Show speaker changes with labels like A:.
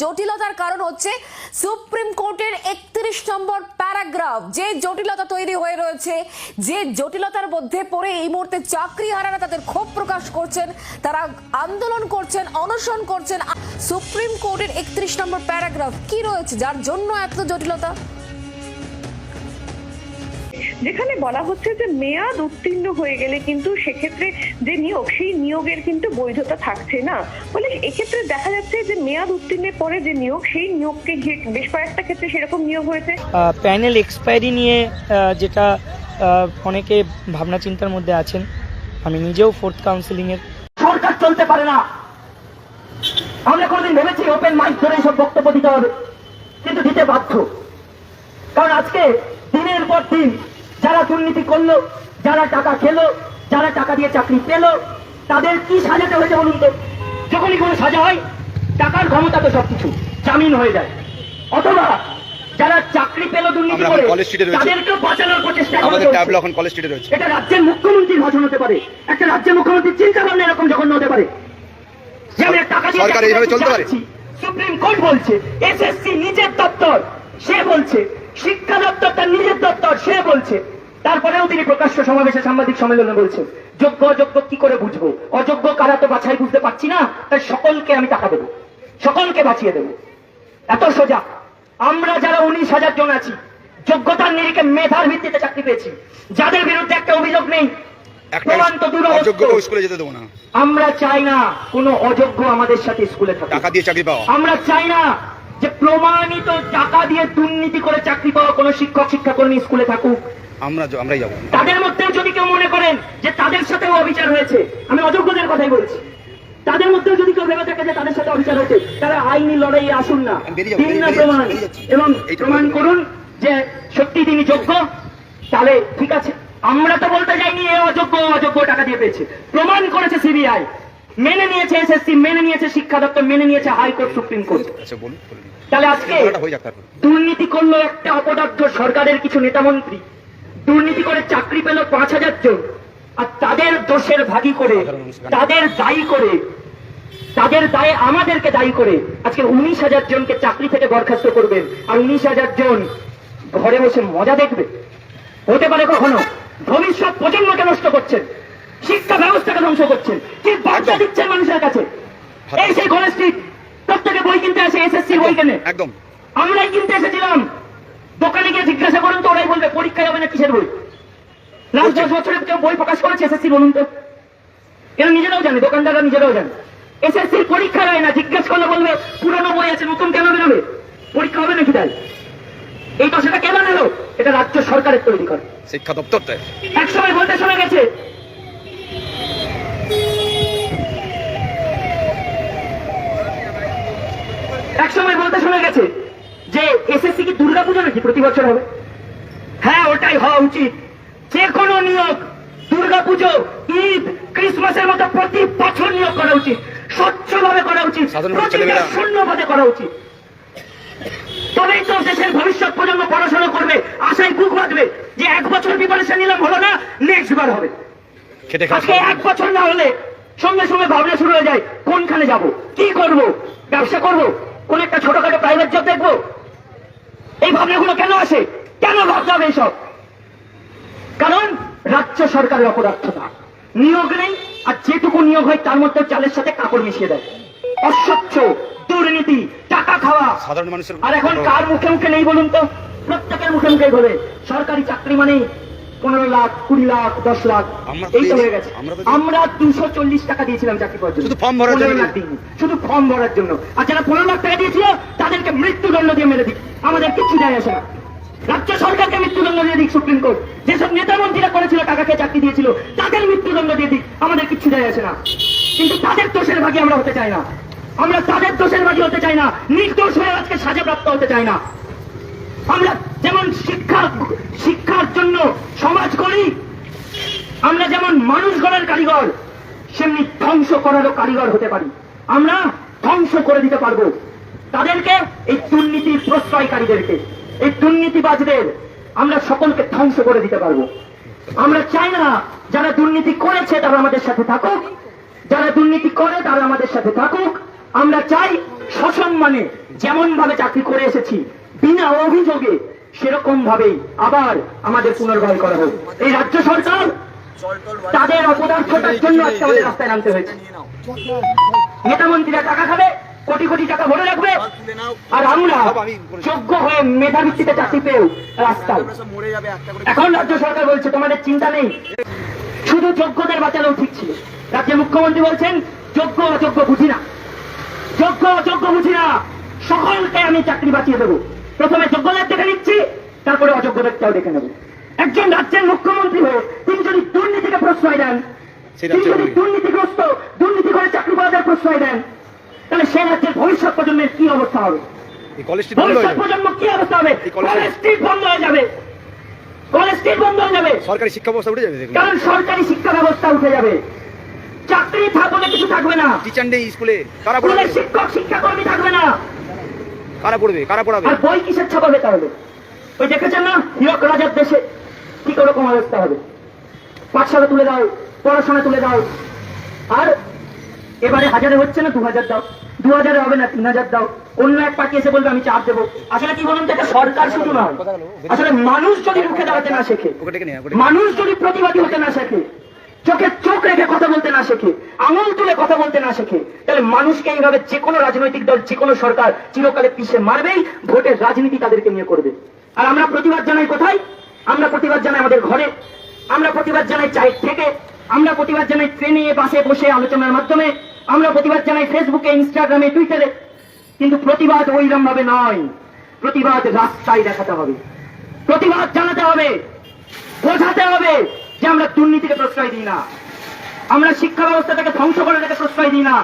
A: জটিলতার কারণ হচ্ছে সুপ্রিম কোর্টের একত্রিশ নম্বর প্যারাগ্রাফ। যে জটিলতা তৈরি হয়ে রয়েছে, যে জটিলতার মধ্যে পড়ে এই মুহূর্তে চাকরি হারারা তাদের ক্ষোভ প্রকাশ করছেন, তারা আন্দোলন করছেন, অনশন করছেন। সুপ্রিম কোর্টের একত্রিশ নম্বর প্যারাগ্রাফ কি রয়েছে? যার জন্য এত জটিলতা?
B: যেখানে বলা হচ্ছে যে মেয়াদ উত্তীর্ণ হয়ে গেলে কিন্তু সেক্ষেত্রে যে নিয়োগ সেই নিয়োগের কিন্তু বৈধতা থাকছে না। ফলে এক্ষেত্রে দেখা যাচ্ছে যে মেয়াদ উত্তীর্ণের পরে যে নিয়োগ সেই নিয়োগকে বেশ কয়েকটা ক্ষেত্রে সেরকম নিয়োগ হয়েছে।
C: প্যানেল এক্সপায়ারি নিয়ে আহ, যেটা অনেকে ভাবনা চিন্তার মধ্যে আছেন আমি নিজেও ফোর্থ কাউন্সিলিংয়ের
D: সরকার চলতে পারে না। আমরা কোনদিন ভেবেছি ওপেন মাইক ধরে সব বক্তব্য দিতে হবে কিন্তু দিতে বাধ্য। কারণ আজকে দিনের পর দিন যারা দুর্নীতি করল যারা টাকা খেলো যারা টাকা দিয়ে চাকরি পেল তাদের কি সাজাতে হয়েছে বলুন তো? যখনই কোনো সাজা হয় টাকার ক্ষমতা তো সবকিছু জামিন হয়ে যায়। অথবা যারা চাকরি পেল দুর্নীতি করে। তাদেরকেও বাঁচানোর প্রচেষ্টা
E: আমাদের ট্যাবলো এখন কলেজ স্ট্রিটে রয়েছে।
D: এটা রাজ্যের মুখ্যমন্ত্রীর ভাষণ হতে পারে। একটা রাজ্যের মুখ্যমন্ত্রীর চিন্তা ভাবনা এরকম জঘন্য হতে পারে। যে আমি টাকা দিয়ে
E: সরকার
D: চাকরি
E: এইভাবে চলতে পারে?
D: সুপ্রিম কোর্ট বলছে এসএসসি নিজের দপ্তর সে বলছে শিক্ষা দপ্তর তার নিজের দপ্তর সে বলছে। তারপরেও তিনি প্রকাশ্য সমাবেশে সাংবাদিক সম্মেলনে বলছেন যোগ্য অযোগ্য কি করে বুঝব? অযোগ্য কারা তো বাছাই বুঝতে পারছি না তাই সকলকে আমি টাকা দেবো। সকলকে বাঁচিয়ে দেবো। এত সোজা। আমরা যারা উনিশ হাজার জন আছি যোগ্যতার নিরিখে মেধার ভিত্তিতে চাকরি পেয়েছি। যাদের বিরুদ্ধে একটা অভিযোগ নেই আমরা চাই না কোনো অযোগ্য আমাদের সাথে স্কুলে
E: টাকা দিয়ে চাকরি পাওয়া।
D: আমরা চাই না যে প্রমাণিত টাকা দিয়ে দুর্নীতি করে চাকরি পাওয়া কোনো শিক্ষক শিক্ষাকর্মী স্কুলে থাকুক।
E: আমরা আমরাই যাব।
D: তাদের মধ্যেও যদি কেউ মনে করেন যে তাদের সাথেও অবিচার হয়েছে আমি অযোগ্যদের কথাই বলছি। তাদের মধ্যেও যদি কেউ ভেবে থাকে যে তাদের সাথে অবিচার হয়েছে তারা আইনি লড়াইয়ে আসুন না। দিন না প্রমাণ। এবং প্রমাণ করুন যে সত্যি তিনি যোগ্য। তাহলে ঠিক আছে। আমরা তো বলতে যাইনি এ অযোগ্য অযোগ্য টাকা দিয়ে পেয়েছে। প্রমাণ করেছে সিবিআই। মেনে নিয়েছে এসএসসি মেনে নিয়েছে শিক্ষা দপ্তর মেনে নিয়েছে হাইকোর্ট সুপ্রিম কোর্ট।
E: আচ্ছা।
D: তাহলে আজকে দুর্নীতি করল একটা অপদার্থ সরকারের কিছু নেতামন্ত্রী। দুর্নীতি করে চাকরি পেল পাঁচ হাজার জন। আর তাদের দোষের ভাগী করে তাদের দায়ী করে তাদের দায়ে আমাদেরকে দায়ী করে আজকে উনিশ হাজার জনকে চাকরি থেকে বরখাস্ত করবেন। আর উনিশ হাজার জন ঘরে বসে মজা দেখবে। হতে পারে কখনো ভবিষ্যৎ প্রজন্মকে নষ্ট করছেন শিক্ষা ব্যবস্থাকে ধ্বংস করছেন কি বার্তা দিচ্ছেন মানুষের কাছে? এই সেই কলেজ প্রত্যেকে বই কিনতে আসে এসএসসি বই কেনে?
E: একদম।
D: আমরাই কিনতে এসেছিলাম। দোকানে গিয়ে জিজ্ঞাসা করুন তো ওরাই বলবে পরীক্ষায় হবে না কিসের বই? লাস্ট দশ বছরে কেউ বই প্রকাশ করেছে এসএসসি বলুন তো। এরা নিজেরাও জানে দোকানদাররা নিজেরাও জানে। এসএসসির পরীক্ষা হয় না জিজ্ঞেস করলে বলবে পুরনো বই আছে নতুন কেন বেরোবে? পরীক্ষা হবে নাকি তাই এই দশাটা কেন এলো এটা রাজ্য সরকারের তৈরি করে।
E: শিক্ষা দপ্তর
D: এক সময় বলতে শোনা গেছে এক সময় বলতে শোনা গেছে যে এসএসসি কি দুর্গাপূজা নাকি প্রতি বছর হবে? হ্যাঁ ওটাই হওয়া উচিত। যে কোনো নিয়োগ দুর্গাপুজো ঈদ ক্রিসমাসের মতো প্রতি বছর নিয়োগ করা উচিত। স্বচ্ছভাবে করা উচিত। শূন্যভাবে করা উচিত। তবেই তো দেশের ভবিষ্যৎ প্রজন্ম পড়াশোনা করবে আশায় বুক বাঁধবে যে এক বছর প্রিপারেশন নিলাম হলো না নেক্সট বার হবে। আজকে এক বছর না হলে সঙ্গে সঙ্গে ভাবনা শুরু হয়ে যায় কোনখানে যাব? কি করব? ব্যবসা করব? কোন একটা ছোটখাটো প্রাইভেট জব দেখব? এই ভাবনাগুলো কেন আসে? কেন ভাবতে এইসব? কারণ রাজ্য সরকারের অপদার্থতা। নিয়োগ নেই আর যেটুকু নিয়োগ হয় তার মধ্যে চালের সাথে কাপড় মিশিয়ে দেয়। অস্বচ্ছ দুর্নীতি টাকা খাওয়া।
E: সাধারণ মানুষের
D: আর এখন কার মুখে মুখে নেই বলুন তো? প্রত্যেকের মুখে মুখে বলে সরকারি চাকরি মানে পনেরো লাখ কুড়ি লাখ দশ লাখ। এই তো হয়ে গেছে।
E: আমরা
D: দুশো চল্লিশ টাকা দিয়েছিলাম চাকরি পাওয়ার জন্য।
E: শুধু form ভরার জন্য।
D: 15 লাখ দিইনি। শুধু ফর্ম ভরার জন্য। আর যারা পনেরো লাখ টাকা দিয়েছিল তাদেরকে মৃত্যুদণ্ড দিয়ে মেরে দিক। আমাদের কিছু যায় আসে না। রাজ্য সরকারকে মৃত্যুদণ্ড দিয়ে দিক সুপ্রিম কোর্ট। যেসব নেতা মন্ত্রীরা করেছিল টাকাকে চাকরি দিয়েছিল তাদের মৃত্যুদণ্ড দিয়ে দিক। আমাদের কিচ্ছু যায় আসে না। কিন্তু তাদের দোষের ভাগে আমরা হতে চাই না। আমরা তাদের দোষের ভাগে হতে চাই না। নির্দোষ হয়ে আজকে সাজাপ্রাপ্ত হতে চাই না। আমরা যেমন শিক্ষা শিক্ষার জন্য সমাজ করি। আমরা যেমন মানুষ গড়ার কারিগর, সেমনি ধ্বংস করারও কারিগর হতে পারি। আমরা ধ্বংস করে দিতে পারব। তাদেরকে, এই দুর্নীতির প্রশ্রয়কারীদেরকে, এই দুর্নীতিবাজদের আমরা সকলকে ধ্বংস করে দিতে পারব। আমরা চাই না যারা দুর্নীতি করেছে তারা আমাদের সাথে থাকুক। যারা দুর্নীতি করে তারা আমাদের সাথে থাকুক। আমরা চাই সসম্মানে যেমন ভাবে চাকরি করে এসেছি, বিনা অভিযোগে সেরকম ভাবেই আবার আমাদের পুনর্বহাল করা হোক। এই রাজ্য সরকার তাদের অপদার্থতার জন্য আজকে আমাদের রাস্তায় নামতে হয়েছে। নেতা মন্ত্রীরা টাকা খাবে, কোটি কোটি টাকা ভরে রাখবে, আর আমরা যোগ্য হয়ে মেধা ভিত্তিতে চাকরি পেয়েও রাস্তায়। এখন রাজ্য সরকার বলছে, তোমাদের চিন্তা নেই। শুধু যোগ্যদের বাঁচালেও ঠিক ছিল। রাজ্যের মুখ্যমন্ত্রী বলছেন, যোগ্য অযোগ্য বুঝি না। যোগ্য অযোগ্য বুঝি না। সকলকে আমি চাকরি বাঁচিয়ে দেবো। প্রথমে যোগ্যদের দেখে নিচ্ছি তারপরে অযোগ্যদেরটাও দেখে নেব। একজন রাজ্যের মুখ্যমন্ত্রী হয়ে তিনি যদি দুর্নীতিকে প্রশ্রয় দেন তিনি যদি দুর্নীতিগ্রস্ত দুর্নীতি করে চাকরি পাওয়ার প্রশ্রয় দেন তাহলে সে রাজ্যের ভবিষ্যৎ প্রজন্মের কি অবস্থা হবে?
E: কলেজ স্ট্রিট বন্ধ হয়ে
D: ভবিষ্যৎ
E: যাবে।
D: প্রজন্ম কি অবস্থা হবে?
E: কলেজ-
D: কলেজ স্ট্রিট বন্ধ হয়ে যাবে। কলেজ স্ট্রিট বন্ধ হয়ে যাবে।
E: সরকারি শিক্ষা ব্যবস্থা উঠে যাবে
D: কারণ সরকারি শিক্ষা ব্যবস্থা উঠে যাবে। চাকরি থাকলে কিছু থাকবে না।
E: টিচার নেই স্কুলে কারা পড়াবে?
D: স্কুলের শিক্ষক শিক্ষাকর্মী থাকবে না।
E: কারা পড়বে? কারা পড়াবে?
D: আর বই কিসের ছাপাবে তাহলে ওই দেখেছেন না? হীরক রাজার দেশে কি রকম অবস্থা হবে? পাঠশালা তুলে দাও পড়াশোনা তুলে দাও। আর এবারে হাজারে হচ্ছে না? দু হাজার দাও। দু হাজারে হবে না? তিন হাজার দাও। অন্য এক পার্টি এসে বলবে আমি চাপ দেবো। আসলে কি বলুন এটা সরকার শুধু নয়। আসলে মানুষ যদি রুখে দাঁড়াতে না শেখে মানুষ যদি প্রতিবাদী হতে না শেখে চোখে চোখ রেখে কথা বলতে না শেখে, আঙুল তুলে কথা বলতে না শেখে। তাহলে মানুষকে এইভাবে যে কোনো রাজনৈতিক দল, যে কোনো সরকার চিরকালে পিছিয়ে মারবেই, ভোটের রাজনীতি তাদেরকে নিয়ে করবে। আর আমরা প্রতিবাদ জানাই কোথায়? আমরা প্রতিবাদ জানাই আমাদের ঘরে, আমরা প্রতিবাদ জানাই চাই থেকে আমরা প্রতিবাদ জানাই ট্রেনে, বাসে, বসে আলোচনার মাধ্যমে, আমরা প্রতিবাদ জানাই ফেসবুকে, ইনস্টাগ্রামে, টুইটারে। কিন্তু প্রতিবাদ ওইরকম ভাবে নয়। প্রতিবাদ রাস্তায় দেখাতে হবে। প্রতিবাদ জানাতে হবে, বোঝাতে হবে। যে আমরা দুর্নীতিকে প্রশ্রয় দিই না। আমরা শিক্ষা ব্যবস্থাটাকে ধ্বংস করে তাকে প্রশ্রয় দিই না।